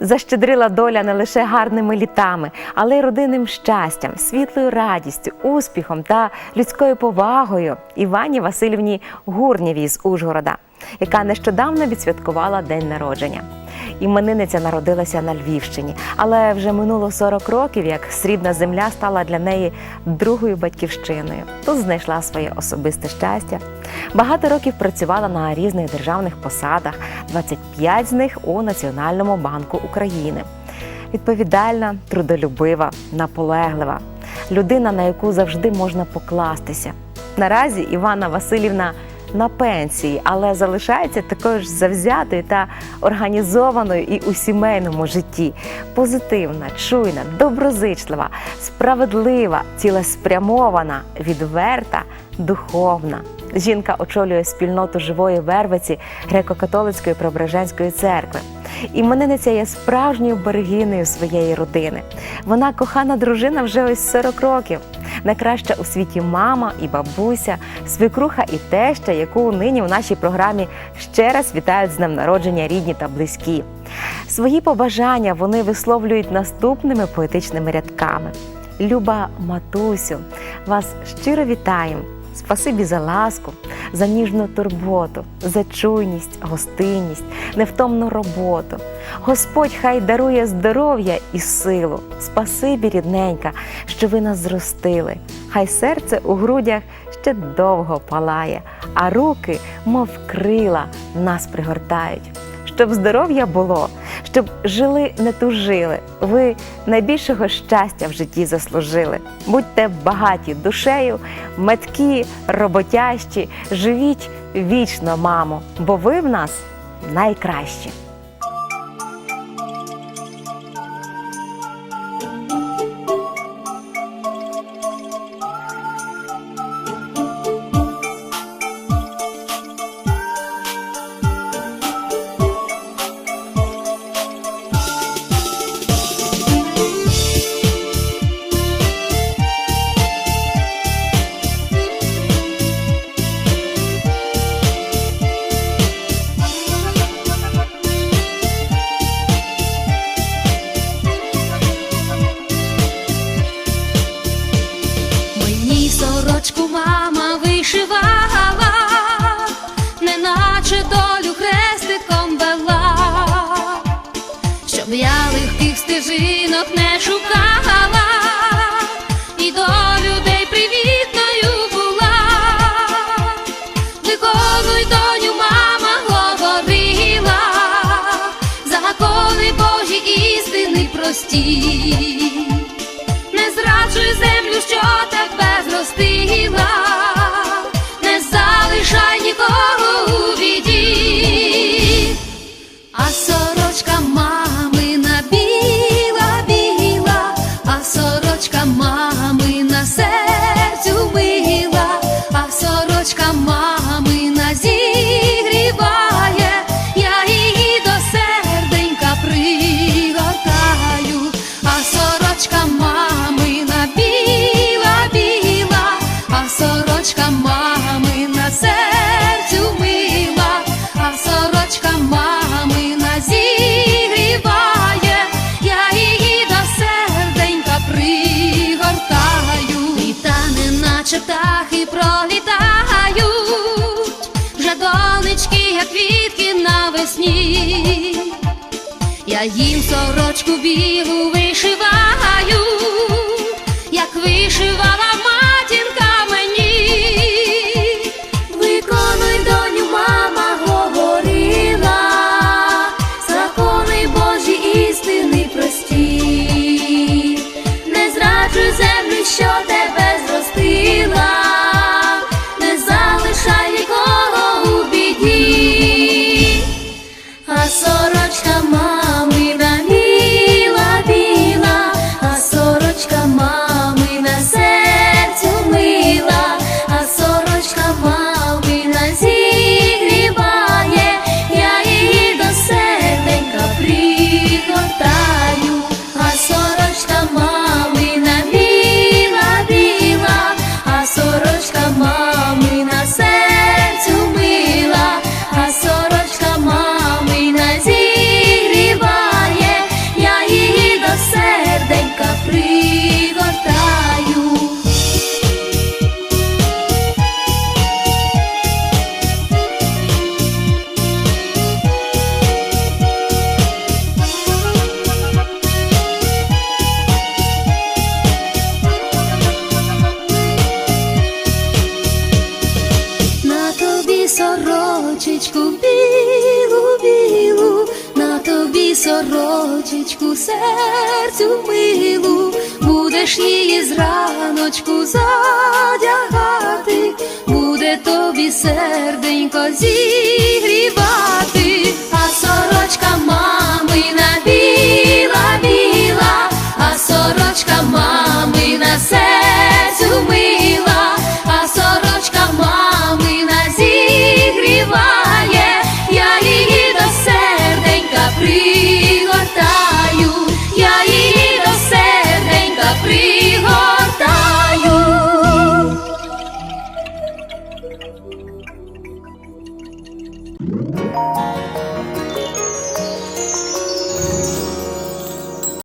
Защедрила доля не лише гарними літами, але й родинним щастям, світлою радістю, успіхом та людською повагою Івані Васильівні Гурнєвій з Ужгорода, яка нещодавно відсвяткувала день народження. Іменинниця народилася на Львівщині, але вже минуло 40 років, як срібна земля стала для неї другою батьківщиною. Тут знайшла своє особисте щастя. Багато років працювала на різних державних посадах, 25 з них у Національному банку України. Відповідальна, трудолюбива, наполеглива, людина, на яку завжди можна покластися. Наразі Івана Васильівна на пенсії, але залишається такою ж завзятою та організованою і у сімейному житті. Позитивна, чуйна, доброзичлива, справедлива, цілеспрямована, відверта, духовна. Жінка очолює спільноту живої вервиці греко-католицької Преображенської церкви. Іменинниця є справжньою берегинею своєї родини. Вона кохана дружина вже ось 40 років. Найкраща у світі мама і бабуся, свекруха і теща, яку нині в нашій програмі ще раз вітають з днем народження рідні та близькі. Свої побажання вони висловлюють наступними поетичними рядками. Люба матусю, вас щиро вітаємо. Спасибі за ласку, за ніжну турботу, за чуйність, гостинність, невтомну роботу. Господь хай дарує здоров'я і силу. Спасибі, рідненька, що ви нас зростили. Хай серце у грудях ще довго палає, а руки, мов крила, нас пригортають. Щоб здоров'я було, щоб жили, не тужили. Ви найбільшого щастя в житті заслужили. Будьте багаті душею, меткі, роботящі, живіть вічно, мамо, бо ви в нас найкращі. Стежинок не шукала, і до людей привітною була. Виконуй доню, мама говорила, закони Божі істини прості Я їм сорочку білу вишиваю, як вишивала сорочечку серцю милу, будеш її зраночку задягати, буде тобі серденько зі.